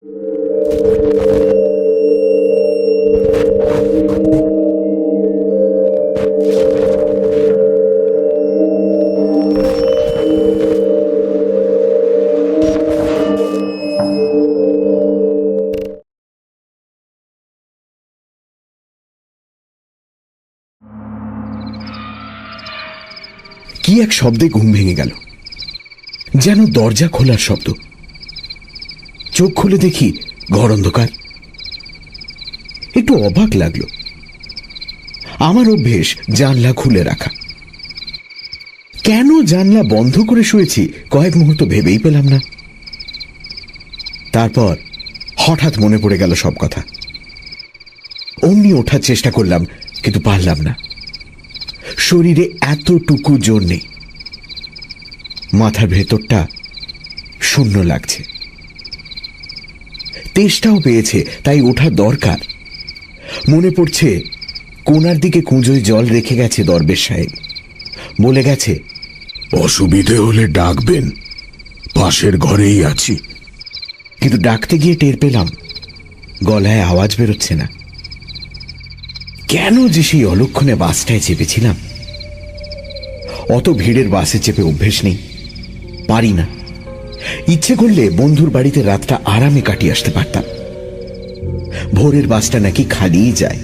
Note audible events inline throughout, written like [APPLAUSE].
কি এক শব্দে ঘুম ভেঙে গেল। যেন দরজা খোলার শব্দ। চোখ খুলে দেখি ঘর অন্ধকার। একটু অবাক লাগল। আমার অভ্যেস জানলা খুলে রাখা। কেন জানলা বন্ধ করে শুয়েছি কয়েক মুহূর্ত ভেবেই পেলাম না। তারপর হঠাৎ মনে পড়ে গেল সব কথা। অমনি ওঠার চেষ্টা করলাম, কিন্তু পারলাম না। শরীরে এতটুকু জোর নেই। মাথার ভেতরটা শূন্য লাগছে। তেষ্টাও পেয়েছে তাই ওঠা দরকার। মনে পড়ছে কোনার দিকে কুঁজোয় জল রেখে গেছে দরবেশ সাহেব। বলে গেছে অসুবিধে হলে ডাকবেন পাশের ঘরেই আছি। কিন্তু ডাকতে গিয়ে টের পেলাম গলায় আওয়াজ বেরোচ্ছে না। কেন যে সেই অলক্ষণে বাসটায় চেপেছিলাম? অত ভিড়ের বাসে চেপে অভ্যেস নেই পারি না। ইচ্ছে করলে বন্ধুর বাড়িতে রাতটা আরামে কাটিয়ে আসতে পারতাম। ভোরের বাসটা নাকি খালিই যায়।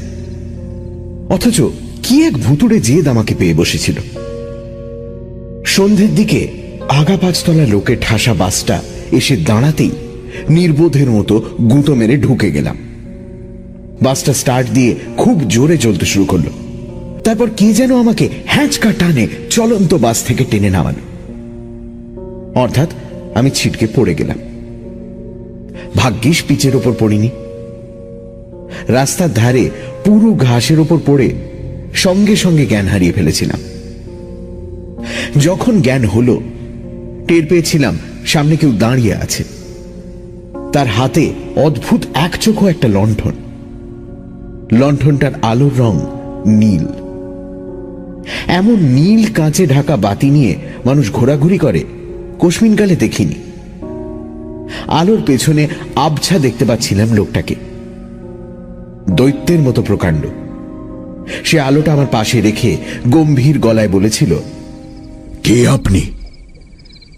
অথচ কি এক ভুতুড়ে জেদ আমাকে পেয়ে বসেছিল। সন্ধ্যের দিকে আগা পাঁচতলা লোকে ঠাসা বাসটা এসে দাঁড়াতেই নির্বোধের মতো গুঁতো মেরে ঢুকে গেলাম। বাসটা স্টার্ট দিয়ে খুব জোরে চলতে শুরু করল। তারপর কে যেন আমাকে হ্যাঁচকা টানে চলন্ত বাস থেকে টেনে নামানো অর্থাৎ আমি ছিটকে পড়ে গেলাম। ভাগ্যিস পিচের ওপর পড়িনি। রাস্তার ধারে পুরো ঘাসের ওপর পড়ে সঙ্গে সঙ্গে জ্ঞান হারিয়ে ফেলেছিলাম। যখন জ্ঞান হলো, টের পেয়েছিলাম সামনে কেউ দাঁড়িয়ে আছে। তার হাতে অদ্ভুত একচোখো একটা লণ্ঠন। লণ্ঠনটার আলোর রং নীল। এমন নীল কাঁচে ঢাকা বাতি নিয়ে মানুষ ঘোরাঘুরি করে কোশমিনকালে দেখিনি। আলোর পেছনে আবছা দেখতে পাচ্ছিলাম লোকটাকে। দৈত্যের মতো প্রকাণ্ড। সে আলোটা আমার পাশে রেখে গম্ভীর গলায় বলেছিল কে আপনি?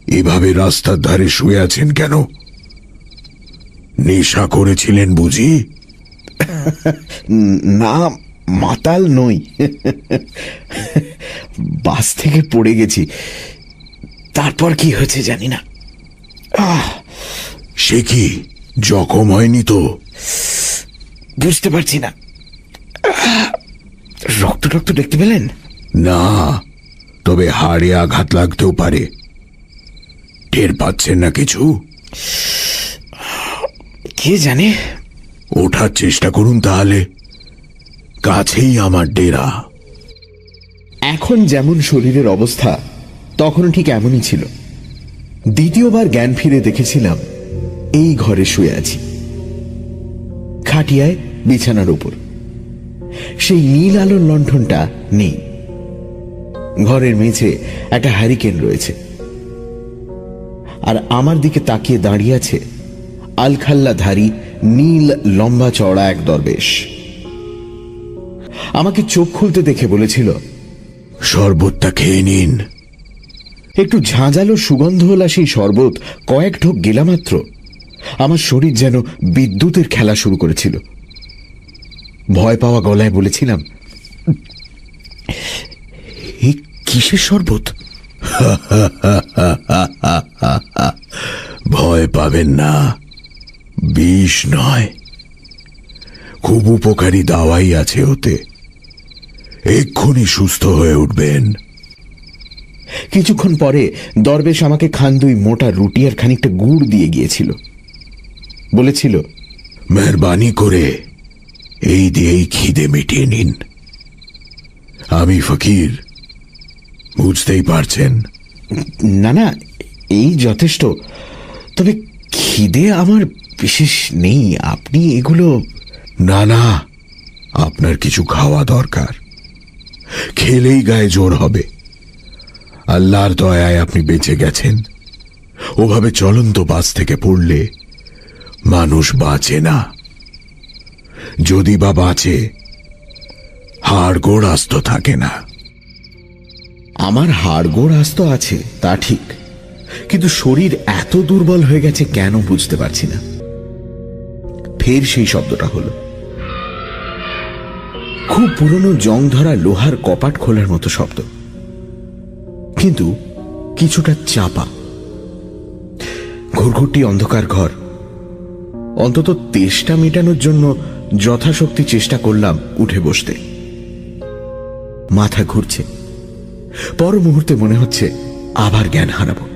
এভাবে রাস্তার ধারে শুয়ে আছেন কেন? নেশা করেছিলেন বুঝি? না মাতাল নই। বাস থেকে পড়ে গেছি। তারপর কি হয়েছে জানি না। আহ সে কি? জখম হয়নি তো? বুঝতে পারছি না। রক্ত টক্ত দেখতে পেলেন? না তবে হাড়ে আঘাত লাগতেও পারে। টের পাচ্ছেন না কিছু? কে জানে? ওঠার চেষ্টা করুন তাহলে। কাছেই আমার ডেরা। এখন যেমন শরীরের অবস্থা তখন ঠিক এমনই ছিল। দ্বিতীয়বার জ্ঞান ফিরে দেখেছিলাম, এই ঘরে শুয়ে আছি। খাটিয়ায় বিছানার উপর। সেই নীল আলোর লণ্ঠনটা নেই। ঘরের মেঝে একটা হ্যারিকেন রয়েছে। আর আমার দিকে তাকিয়ে দাঁড়িয়ে আছে আলখাল্লাধারী নীল লম্বা চড়া এক দরবেশ। আমাকে চোখ খুলতে দেখে বলেছিল, শরবতটা খেয়ে নিন। একটু ঝাঁঝালো সুগন্ধওয়ালা সেই শরবত কয়েক ঢোক গেলা মাত্র। আমার শরীর যেন বিদ্যুতের খেলা শুরু করেছিল। ভয় পাওয়া গলায় বলেছিলাম কিসের শরবত? [LAUGHS] ভয় পাবেন না, বিষ নয়। খুব উপকারী দাওয়াই আছে ওতে। এক্ষুনি সুস্থ হয়ে উঠবেন। কিছুক্ষণ পরে দরবেশ আমাকে খান দুই মোটা রুটি আর খানিকটা গুড় দিয়ে গিয়েছিল। বলেছিল মেহরবানি করে এই দিয়েই খিদে মিটিয়ে নিন। আমি ফকির বুঝতেই পারছেন? না না এই যথেষ্ট। তবে খিদে আমার বিশেষ নেই। আপনি এগুলো না না আপনার কিছু খাওয়া দরকার। খেলেই গায়ে জোর হবে। আল্লাহর দয়ায় আপনি বেঁচে গেছেন। ওভাবে চলন্ত বাস থেকে পড়লে মানুষ বাঁচে না। যদি বা বাঁচে, হাড় গোড় আস্ত থাকে না। আমার হাড়গোড় আস্ত আছে, তা ঠিক। কিন্তু শরীর এত দুর্বল হয়ে গেছে কেন বুঝতে পারছি না। ফের সেই শব্দটা হলো। খুব পুরনো জং ধরা লোহার কপাট খোলার মতো শব্দ। কিন্তু কিছুটা চাপা। ঘুরঘুরটি অন্ধকার ঘর। অন্তত তেষ্টা মেটানোর জন্য যথাশক্তি চেষ্টা করলাম উঠে বসতে। মাথা ঘুরছে। পর মুহূর্তে মনে হচ্ছে আবার জ্ঞান হারাবো।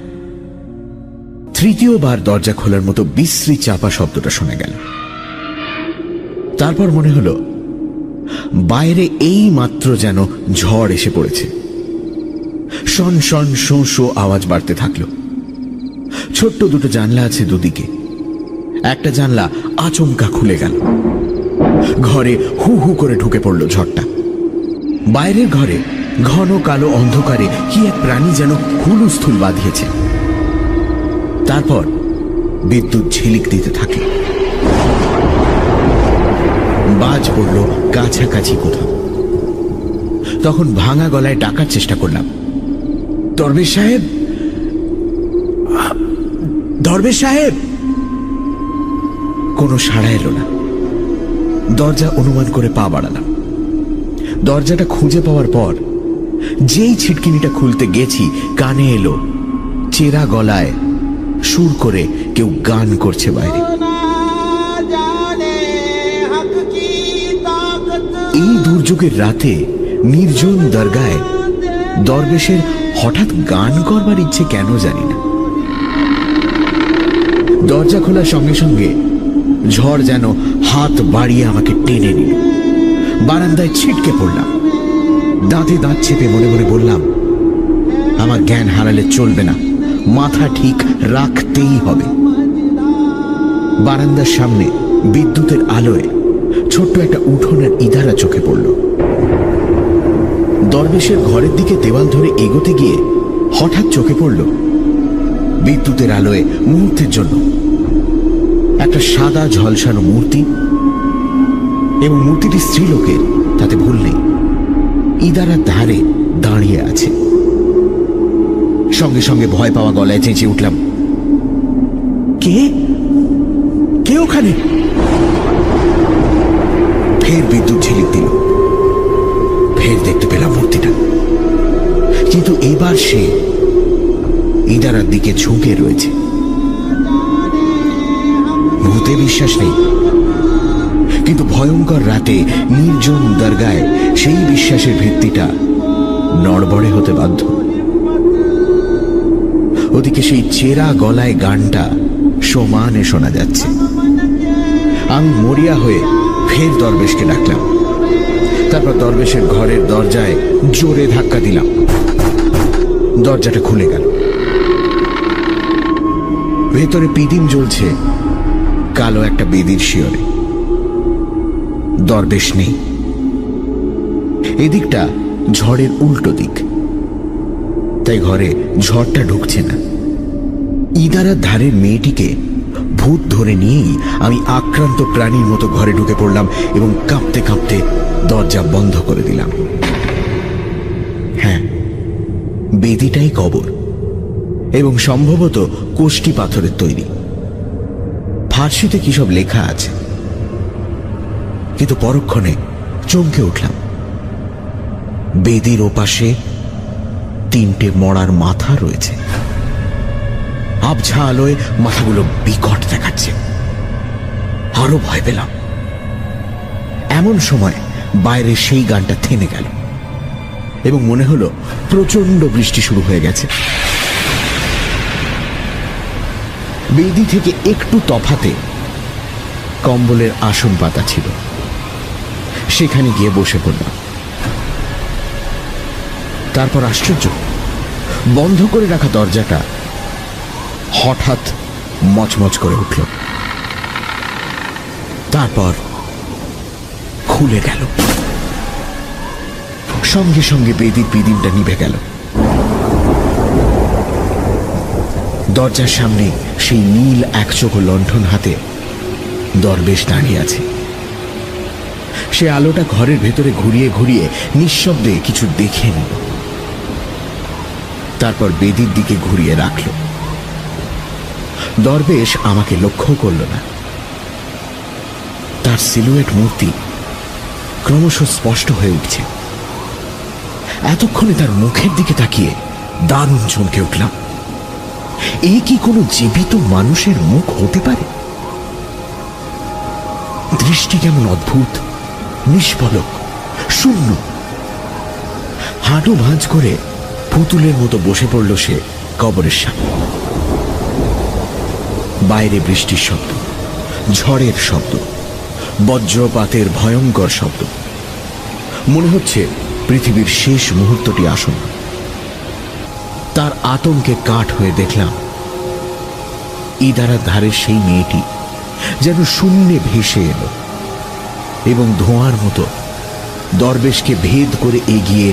তৃতীয়বার দরজা খোলার মতো বিশ্রী চাপা শব্দটা শোনা গেল। তারপর মনে হলো, বাইরে এই মাত্র যেন ঝড় এসে পড়েছে। শন শন শো শো আওয়াজ বাড়তে থাকল। ছোট্ট দুটো জানলা আছে দুদিকে। একটা জানলা আচমকা খুলে গেল। ঘরে হু হু করে ঢুকে পড়ল ঝড়টা। বাইরের ঘরে ঘন কালো অন্ধকারে কি এক প্রাণী যেন হুলুস্থুল বাঁধিয়েছে। তারপর বিদ্যুৎ ঝিলিক দিতে থাকে বাজ পড়ল কাছাকাছি কোথাও। তখন ভাঙা গলায় ডাকার চেষ্টা করলাম। দরবেশ সাহেব? দরবেশ সাহেব? কোনো সাড়া এলো না। দরজা অনুমান করে পা বাড়ালাম। দরজাটা খুঁজে পাওয়ার পর যেই ছিটকিনিটা খুলতে গেছি, কানে এলো, চেরা গলায় সুর করে কেউ গান করছে বাইরে। এই দুর্যোগের রাতে নির্জন দরগায় দরবেশের হঠাৎ গান করবার ইচ্ছে কেন জানি না। দরজা খোলার সঙ্গে সঙ্গে ঝড় যেন হাত বাড়িয়ে আমাকে টেনে নিল। বারান্দায় ছিটকে পড়লাম। দাঁতে দাঁত চেপে মনে মনে বললাম, আমার জ্ঞান হারালে চলবে না। মাথা ঠিক রাখতেই হবে। বারান্দার সামনে বিদ্যুতের আলোয় ছোট্ট একটা উঠোনের ইদারা চোখে পড়ল। দরবেশের ঘরের দিকে দেওয়াল ধরে এগোতে গিয়ে হঠাৎ চোখে পড়ল বিদ্যুতের আলোয় মুহূর্তের জন্য। একটা সাদা ঝলসানো মূর্তি এবং মূর্তিটি স্ত্রীলোকের, তাতে ভুল নেই। ইদারার ধারে দাঁড়িয়ে আছে। সঙ্গে সঙ্গে ভয় পাওয়া গলায় চেঁচিয়ে উঠলাম, কে? কে ওখানে? ফের বিদ্যুৎ ঝিলিক দিল। ফের দেখতে পেলাম মূর্তিটা। কিন্তু এবার সে ইদারার দিকে ঝুঁকে রয়েছে। ভূতে বিশ্বাস নেই। কিন্তু ভয়ঙ্কর রাতে নির্জন দরগায় সেই বিশ্বাসের ভিত্তিটা নড়বড়ে হতে বাধ্য। ওদিকে সেই চেরা গলায় গানটা সমানে শোনা যাচ্ছে। আমি মরিয়া হয়ে ফের দরবেশকে ডাকলাম। তারপর দরবেশের ঘরের দরজায় জোরে ধাক্কা দিলাম। দরজাটা খুলে গেল। ভেতরে পিদিম জ্বলছে, কালো একটা বেদির শিয়রে। দরবেশ নেই। এদিকটা ঝড়ের উল্টো দিক। তাই ঘরে ঝড়টা ঢুকছে না। ইদারার ধারের মেয়েটিকে ভূত ধরে নিয়েই আমি আক্রান্ত প্রাণীর মতো ঘরে ঢুকে পড়লাম এবং কাঁপতে কাঁপতে দরজা বন্ধ করে দিলাম। হ্যাঁ বেদিটাই কবর এবং সম্ভবত কোষ্টি পাথরের তৈরি। ফার্সিতে কি সব লেখা আছে? কিন্তু পরক্ষণে চমকে উঠলাম। বেদির ওপাশে তিনটে মরার মাথা রয়েছে। আবঝা আলোয় মাথাগুলো বিকট দেখাচ্ছে। আরও ভয় পেলাম। এমন সময় বাইরে সেই গানটা থেমে গেল এবং মনে হলো প্রচণ্ড বৃষ্টি শুরু হয়ে গেছে। বেদি থেকে একটু তফাতে কম্বলের আসন পাতা ছিল। সেখানে গিয়ে বসে পড়লাম। তারপর আশ্চর্য, বন্ধ করে রাখা দরজাটা হঠাৎ মচমচ করে উঠল। তারপর খুলে গেল। সঙ্গে সঙ্গে বেদির পিদিমটা নিভে গেল। দরজার সামনে সেই নীল এক একচোখ লণ্ঠন হাতে দরবেশ দাঁড়িয়ে আছে। সে আলোটা ঘরের ভেতরে ঘুরিয়ে ঘুরিয়ে নিঃশব্দে কিছু দেখে নিল। তারপর বেদির দিকে ঘুরিয়ে রাখল। দরবেশ আমাকে লক্ষ্য করল না। তার সিলুয়েট মূর্তি ক্রমশ স্পষ্ট হয়ে উঠছে। এতক্ষণে তার মুখের দিকে তাকিয়ে দারুণ চমকে উঠলাম। এই কি কোনো জীবিত মানুষের মুখ হতে পারে? দৃষ্টি কেমন অদ্ভুত নিষ্পলক শূন্য। হাঁটু ভাঁজ করে পুতুলের মতো বসে পড়ল সে কবরের সামনে। বাইরে বৃষ্টির শব্দ, ঝড়ের শব্দ, বজ্রপাতের ভয়ঙ্কর শব্দ। মনে হচ্ছে পৃথিবীর শেষ মুহূর্তটি আসন্ন তার আতঙ্কে কাঠ হয়ে দেখলাম ইদারা ধারে সেই মেয়েটি যেন শূন্যে ভেসে এলো এবং ধোঁয়ার মতো দরবেশকে ভেদ করে এগিয়ে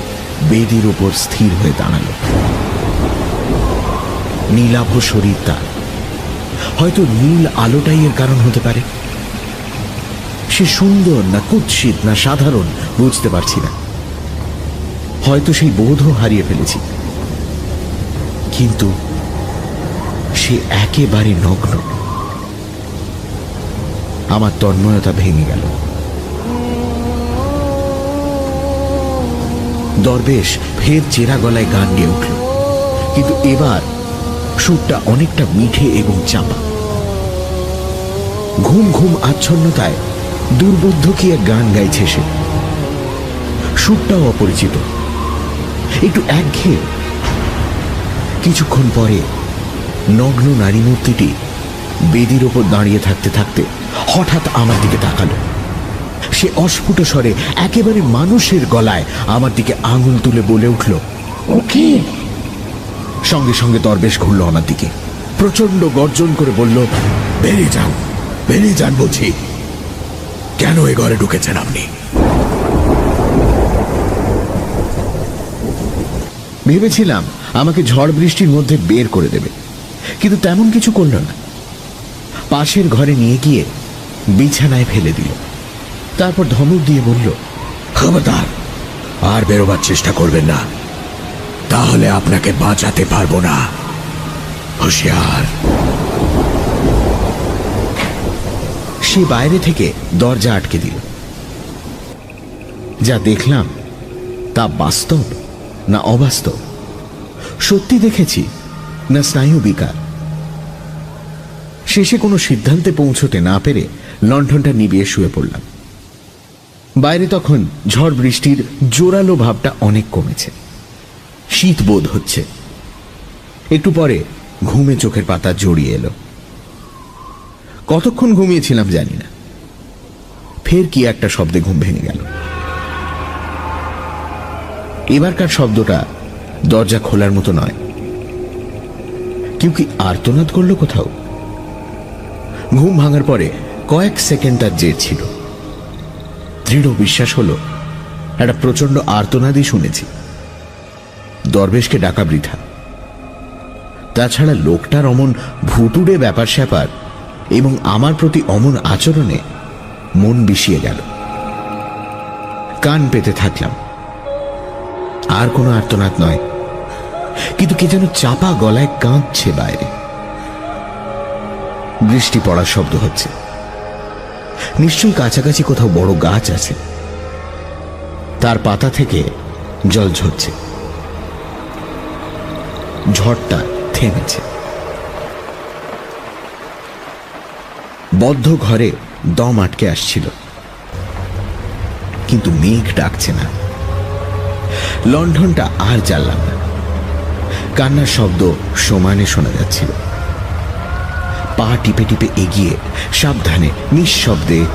বেদির উপর স্থির হয়ে দাঁড়াল। নীলাভ শরীর তার। হয়তো নীল আলোটাই এর কারণ হতে পারে। সে সুন্দর না কুৎসিত না সাধারণ বুঝতে পারছি না। হয়তো সেই বোধও হারিয়ে ফেলেছি। কিন্তু সে একেবারে নগ্ন। আমার তন্ময়তা ভেঙে গেল। দরবেশ ফের চেরা গলায় গান গেয়ে উঠল। কিন্তু এবার সুরটা অনেকটা মিঠে এবং চাপা। ঘুম ঘুম আচ্ছন্নতায় দুর্বোধ্য কি এক গান গাইছে সে? সুরটাও অপরিচিত। একটু একঘেয়ে। কিছুক্ষণ পরে নগ্ন নারী মূর্তিটি বেদির ওপর দাঁড়িয়ে থাকতে থাকতে হঠাৎ আমার দিকে তাকালো। সে অস্ফুট স্বরে একেবারে মানুষের গলায় আমার দিকে আঙুল তুলে বলে উঠল ওকে সঙ্গে সঙ্গে দরবেশ ঘুরল আমার দিকে। প্রচণ্ড গর্জন করে বলল, বেরিয়ে যান বেরিয়ে যান বলছি। কেন এ ঘরে ঢুকেছেন আপনি? ভেবেছিলাম আমাকে ঝড় বৃষ্টির মধ্যে বের করে দেবে, কিন্তু তেমন কিছু করল না। পাশের ঘরে নিয়ে গিয়ে বিছানায় ফেলে দিল। তারপর ধমক দিয়ে বলল, খবরদার, আর বেরোবার চেষ্টা করবেন না। তাহলে আপনাকে বাঁচাতে পারব না। হুশিয়ার। সে বাইরে থেকে দরজা আটকে দিল। যা দেখলাম, তা বাস্তব না অবাস্তব? সত্যি দেখেছি না স্নায়ু বিকার? শেষে কোনো সিদ্ধান্তে পৌঁছতে না পেরে লণ্ঠনটা নিবিয়ে শুয়ে পড়লাম। বাইরে তখন ঝড় বৃষ্টির জোরালো ভাবটা অনেক কমেছে। শীত বোধ হচ্ছে। একটু পরে ঘুমে চোখের পাতা জড়িয়ে এলো। কতক্ষণ ঘুমিয়েছিলাম জানি না। ফের কি একটা শব্দে ঘুম ভেঙে গেল। এবারকার শব্দটা দরজা খোলার মতো নয়। কেউ কি আর্তনাদ করল কোথাও? ঘুম ভাঙার পরে কয়েক সেকেন্ড তার জের ছিল। দৃঢ় বিশ্বাস হলো, একটা প্রচণ্ড আর্তনাদই শুনেছি। দরবেশকে ডাকা বৃথা। তাছাড়া লোকটার অমন ভুতুড়ে ব্যাপার স্যাপার এবং আমার প্রতি অমন আচরণে মন বিষিয়ে গেল। কান পেতে থাকলাম। আর কোনো আর্তনাদ নয়। কিন্তু কে যেন চাপা গলায় কাঁদছে বাইরে। বৃষ্টি পড়ার শব্দ হচ্ছে। নিশ্চয়ই কাছাকাছি কোথাও বড় গাছ আছে। তার পাতা থেকে জল ঝরছে। ঝড়টা থেমেছে। বদ্ধ ঘরে দম আটকে আসছিল। কিন্তু মেঘ ডাকছে না। লণ্ঠনটা আর জ্বাললাম না। কান্নার শব্দ সমানে শোনা যাচ্ছিল। পা টিপে টিপে এগিয়ে সাবধানে, নিঃশব্দে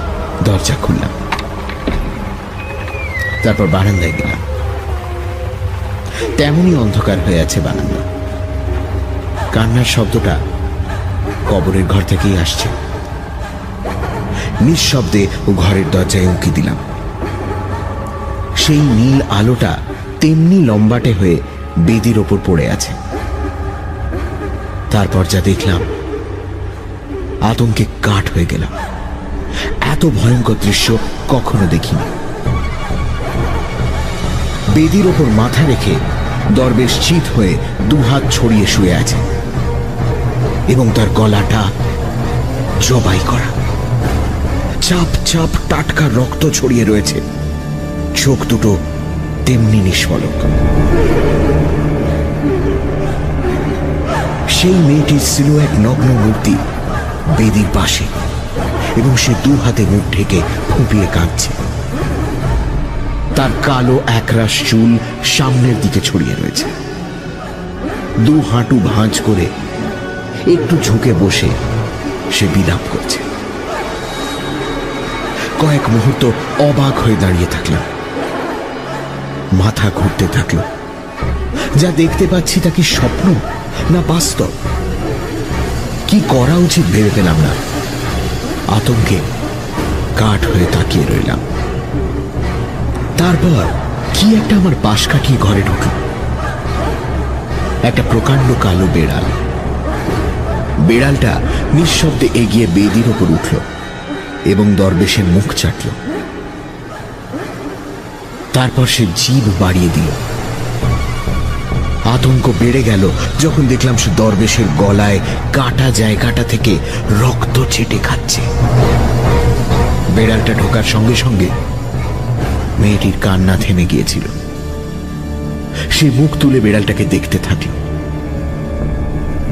দরজা খুললাম। তারপর বারান্দায় গেলাম। তেমনই অন্ধকার হয়ে আছে বারান্দা। কান্নার শব্দটা কবরের ঘর থেকেই আসছে। নিঃশব্দে ও ঘরের দরজায় উঁকি দিলাম। সেই নীল আলোটা তেমনি লম্বাটে হয়ে বেদির ওপর পড়ে আছে। তারপর যা দেখলাম, আতঙ্কে কাঠ হয়ে গেলাম। এত ভয়ঙ্কর দৃশ্য কখনো দেখিনি। বেদির ওপর মাথা রেখে দরবেশ চিত হয়ে দুহাত ছড়িয়ে শুয়ে আছে। এবং তার গলাটা জবাই করা। চাপ চাপ টাটকা রক্ত ছড়িয়ে রয়েছে। চোখ দুটো তেমনি নিষ্পলক সেই মেয়েটির সিলুয়েট নগ্ন মূর্তি বেদির পাশে এবং সে দু হাতে মুখ ঢেকে ফুপিয়ে কাঁদছে। তার কালো একরাশ চুল সামনের দিকে ছড়িয়ে রয়েছে। দু হাঁটু ভাঁজ করে একটু ঝুঁকে বসে সে বিলাপ করছে। কয়েক মুহূর্ত অবাক হয়ে দাঁড়িয়ে থাকলাম মাথা ঘুরতে থাকল। যা দেখতে পাচ্ছি তা কি স্বপ্ন না বাস্তব? কি করা উচিত ভেবে পেলাম না। আতঙ্কে কাঠ হয়ে তাকিয়ে রইলাম। তারপর কি একটা আমার পাশ কাটিয়ে ঘরে ঢুকল। একটা প্রকাণ্ড কালো বেড়াল। বেড়ালটা নিঃশব্দে এগিয়ে বেদির ওপর উঠল এবং দরবেশের মুখ চাটল। তারপর সে জীব বাড়িয়ে দিল। আতঙ্ক বেড়ে গেল যখন দেখলাম সে দরবেশের গলায় কাটা জায়গাটা থেকে রক্ত ছেটে খাচ্ছে। বেড়ালটা ঢোকার সঙ্গে সঙ্গে মেয়েটির কান্না থেমে গিয়েছিল। সে মুখ তুলে বেড়ালটাকে দেখতে থাকল।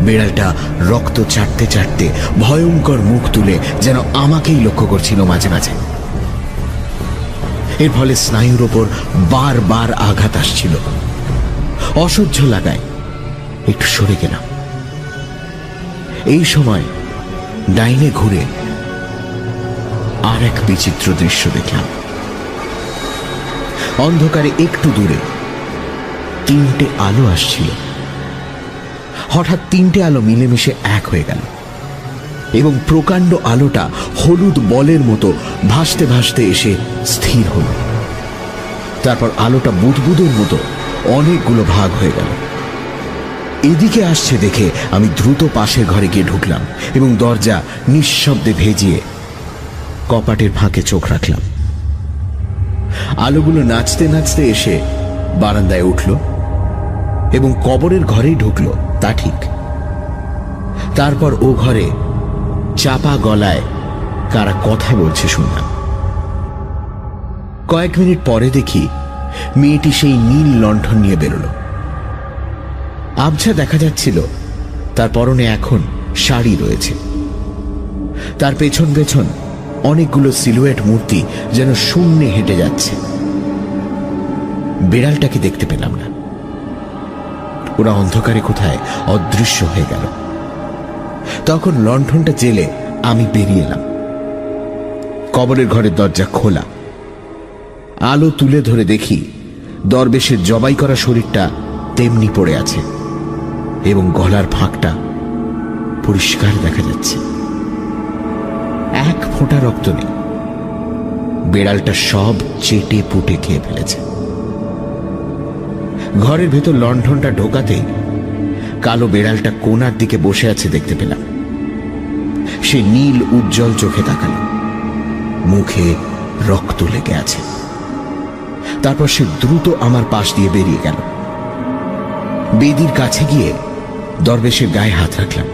বেড়ালটা রক্ত চাটতে চাটতে ভয়ঙ্কর মুখ তুলে যেন আমাকেই লক্ষ্য করছিল মাঝে মাঝে। এর ফলে স্নায়ুর ওপর বারবার আঘাত আসছিল। অসহ্য লাগায়। একটু সরে গেলাম। এই সময় ডাইনে ঘুরে আর এক বিচিত্র দৃশ্য দেখলাম। অন্ধকারে একটু দূরে তিনটে আলো আসছিল। হঠাৎ তিনটে আলো মিলেমিশে এক হয়ে গেল। এবং প্রকাণ্ড আলোটা হলুদ বলের মতো ভাসতে ভাসতে এসে স্থির হল। তারপর আলোটা বুদবুদের মতো অনেকগুলো ভাগ হয়ে গেল। এদিকে আসছে দেখে আমি দ্রুত পাশের ঘরে গিয়ে ঢুকলাম এবং দরজা নিঃশব্দে ভেজিয়ে কপাটের ফাঁকে চোখ রাখলাম। আলোগুলো নাচতে নাচতে এসে বারান্দায় উঠল এবং কবরের ঘরেই ঢুকল। তা ঠিক। তারপর ও ঘরে চাপা গলায় কারা কথা বলছে শুনলাম। কয়েক মিনিট পরে দেখি মেয়েটি সেই নীল লণ্ঠন নিয়ে বেরোল। আবছা দেখা যাচ্ছিল, তার পরনে এখন শাড়ি রয়েছে। তার পেছন পেছন অনেকগুলো সিলুয়েট মূর্তি যেন শূন্যে হেঁটে যাচ্ছে। বেড়ালটাকে দেখতে পেলাম না। ওরা অন্ধকারে কোথায় অদৃশ্য হয়ে গেল। তখন লণ্ঠনটা জেলে আমি বেরিয়ে এলাম। কবরের ঘরের দরজা খোলা। আলো তুলে ধরে দেখি দরবেশের জবাই করা শরীরটা তেমনি পড়ে আছে এবং গলার ফাঁকটা পরিষ্কার দেখা যাচ্ছে। এক ফোঁটা রক্ত নেই। বেড়ালটা সব চেটে পুটে খেয়ে ফেলেছে। ঘরের ভেতর লণ্ঠনটা ঢোকাতে কালো বেড়ালটা কোনার দিকে বসে আছে দেখতে পেলাম। সে নীল, উজ্জ্বল চোখে তাকালো। মুখে রক্ত লেগে আছে। তারপর সে দ্রুত আমার পাশ দিয়ে বেরিয়ে গেল। বেদির কাছে গিয়ে দরবেশের গায়ে হাত রাখলাম।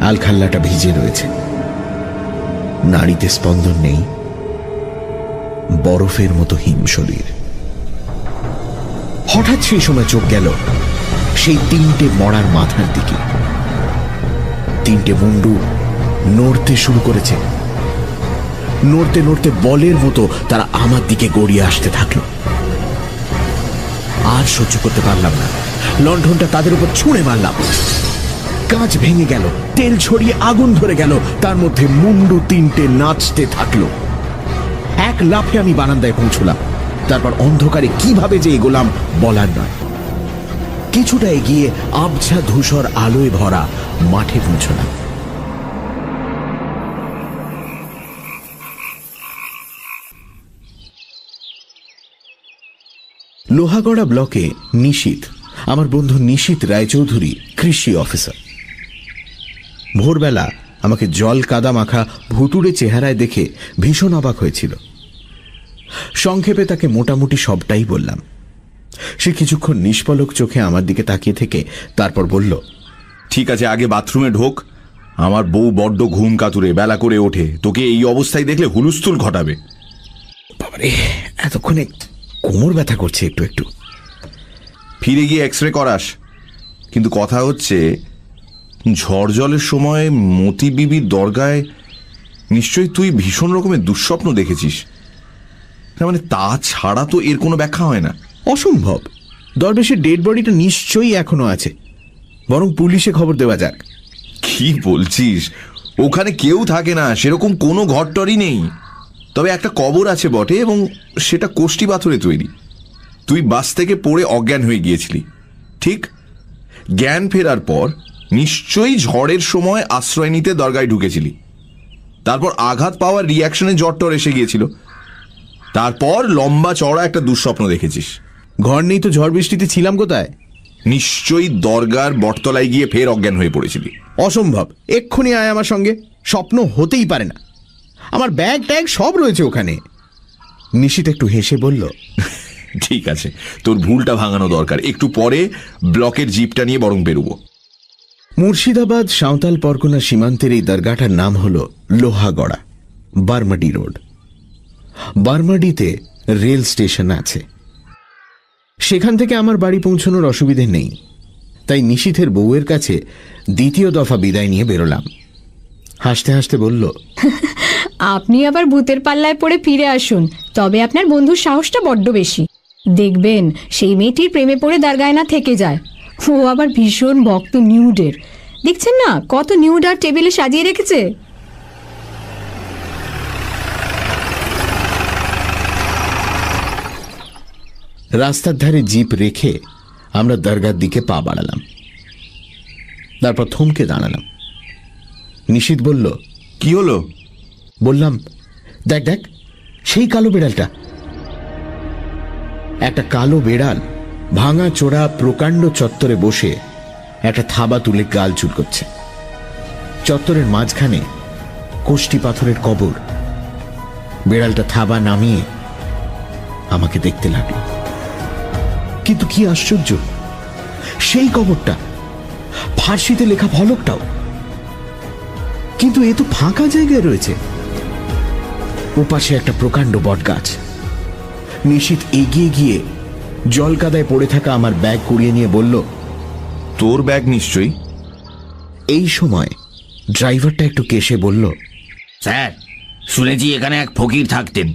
আলখাল্লাটা ভিজে রয়েছে। নাড়িতে স্পন্দন নেই। বরফের মতো হিম শরীর। হঠাৎ সেই সময় চোখ গেল সেই তিনটে মরার মাথার দিকে। তিনটে মুন্ডু নড়তে শুরু করেছে। নড়তে নড়তে বলের মতো তারা আমার দিকে গড়িয়ে আসতে থাকল। আর সহ্য করতে পারলাম না। লণ্ঠনটা তাদের উপর ছুঁড়ে মারলাম। কাঁচ ভেঙে গেল, তেল ছড়িয়ে আগুন ধরে গেল, তার মধ্যে মুন্ডু তিনটে নাচতে থাকল। এক লাফে আমি বারান্দায় পৌঁছলাম। তারপর অন্ধকারে কীভাবে যে এগোলাম বলার নয়। কিছুটা এগিয়ে আবছা ধূসর আলোয় ভরা মাঠে পৌঁছলাম। লোহাগড়া ব্লকে নিশীত, আমার বন্ধু নিশীত রায়চৌধুরী কৃষি অফিসার। ভোরবেলা আমাকে জল কাদা মাখা ভুতুড়ে চেহারায় দেখে ভীষণ অবাক হয়েছিল। সংক্ষেপে তাকে মোটামুটি সবটাই বললাম। সে কিছুক্ষণ নিষ্পলক চোখে আমার দিকে তাকিয়ে থেকে তারপর বলল, ঠিক আছে, আগে বাথরুমে ঢোক। আমার বউ বড্ড ঘুম কাতুরে, বেলা করে ওঠে। তোকে এই অবস্থায় দেখলে হুলুস্থুল ঘটাবে। বাবারে, এতক্ষণে কোমর ব্যথা করছে একটু একটু। ফিরে গিয়ে এক্স রে করাস। কিন্তু কথা হচ্ছে, ঝড় জলের সময় মতি বিবির দরগায় নিশ্চয়ই তুই ভীষণ রকমের দুঃস্বপ্ন দেখেছিস। না মানে তা ছাড়া তো এর কোনো ব্যাখ্যা হয় না। অসম্ভব। দরবেশের ডেড বডিটা নিশ্চয়ই এখনও আছে। বরং পুলিশে খবর দেওয়া যাক। কি বলছিস? ওখানে কেউ থাকে না সেরকম কোনো ঘরটরই নেই। তবে একটা কবর আছে বটে এবং সেটা কোষ্টি পাথরে তৈরি। তুই বাস থেকে পড়ে অজ্ঞান হয়ে গিয়েছিলি। ঠিক? জ্ঞান ফেরার পর নিশ্চয়ই ঝড়ের সময় আশ্রয় নিতে দরগায় ঢুকেছিলি। তারপর আঘাত পাওয়ার রিয়াকশনে জ্বরটর এসে গিয়েছিল। তারপর লম্বা চড়া একটা দুঃস্বপ্ন দেখেছিস। ঘর নেই তো ঝড় বৃষ্টিতে ছিলাম কোথায়? নিশ্চয়ই দরগার বটতলায় গিয়ে ফের অজ্ঞান হয়ে পড়েছিলি। অসম্ভব। এক্ষুনি আয় আমার সঙ্গে। স্বপ্ন হতেই পারে না। আমার ব্যাগ ট্যাগ সব রয়েছে ওখানে। নিশিত একটু হেসে বলল ঠিক আছে তোর ভুলটা ভাঙানো দরকার। একটু পরে ব্লকের জিপটা নিয়ে বরং বেরোবো। মুর্শিদাবাদ সাঁওতাল পরগনা সীমান্তের এই দরগাটার নাম হল লোহাগড়া বারমাডি রোড। বারমাডিতে রেল স্টেশন আছে। সেখান থেকে আমার বাড়ি পৌঁছানোর অসুবিধে নেই। তাই নিশীথের বউয়ের কাছে দ্বিতীয় দফা বিদায় নিয়ে বেরোলাম। হাসতে হাসতে বলল, [LAUGHS] আপনি আবার ভূতের পাল্লায় পড়ে ফিরে আসুন, তবে আপনার বন্ধুর সাহসটা বড্ড বেশি। দেখবেন, সেই মেয়েটির প্রেমে পড়ে দারগায় না থেকে যায়। ও আবার ভীষণ ভক্ত নিউডের। দেখছেন না, কত নিউড আর টেবিলে সাজিয়ে রেখেছে? রাস্তার ধারে জিপ রেখে আমরা দরগার দিকে পা বাড়ালাম। তারপর থমকে দাঁড়ালাম। নিশীত বলল কি হলো? বললাম দেখ দেখ সেই কালো বেড়ালটা। একটা কালো বেড়াল ভাঙা চোরা প্রকাণ্ড চত্বরে বসে একটা থাবা তুলে গাল চুল করছে। চত্বরের মাঝখানে কোষ্টি পাথরের কবর। বেড়ালটা থাবা নামিয়ে আমাকে দেখতে লাগল। কিন্তু কি আশ্চর্য? সেই কবরটা, ফার্সিতে লেখা ফলকটাও কিন্তু এ তো ফাঁকা জায়গায় রয়েছে। ওপাশে একটা প্রকাণ্ড বটগাছ। নিশীত এগিয়ে গিয়ে জলকাদায় পড়ে থাকা আমার ব্যাগ কুড়িয়ে নিয়ে বলল, তোর ব্যাগ নিশ্চয়ই? এই সময় ড্রাইভারটা একটু কেসে বলল, স্যার, শুনেছি এখানে এক ফকির থাকতেন।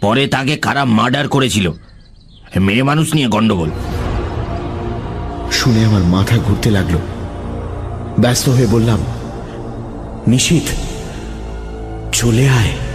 পরে তাকে কারা মার্ডার করেছিল। মেয়ে মানুষ নিয়ে গন্ডগোল। শুনে আমার মাথা ঘুরতে লাগল। ব্যস্ত হয়ে বললাম নিশীত চলে আয়।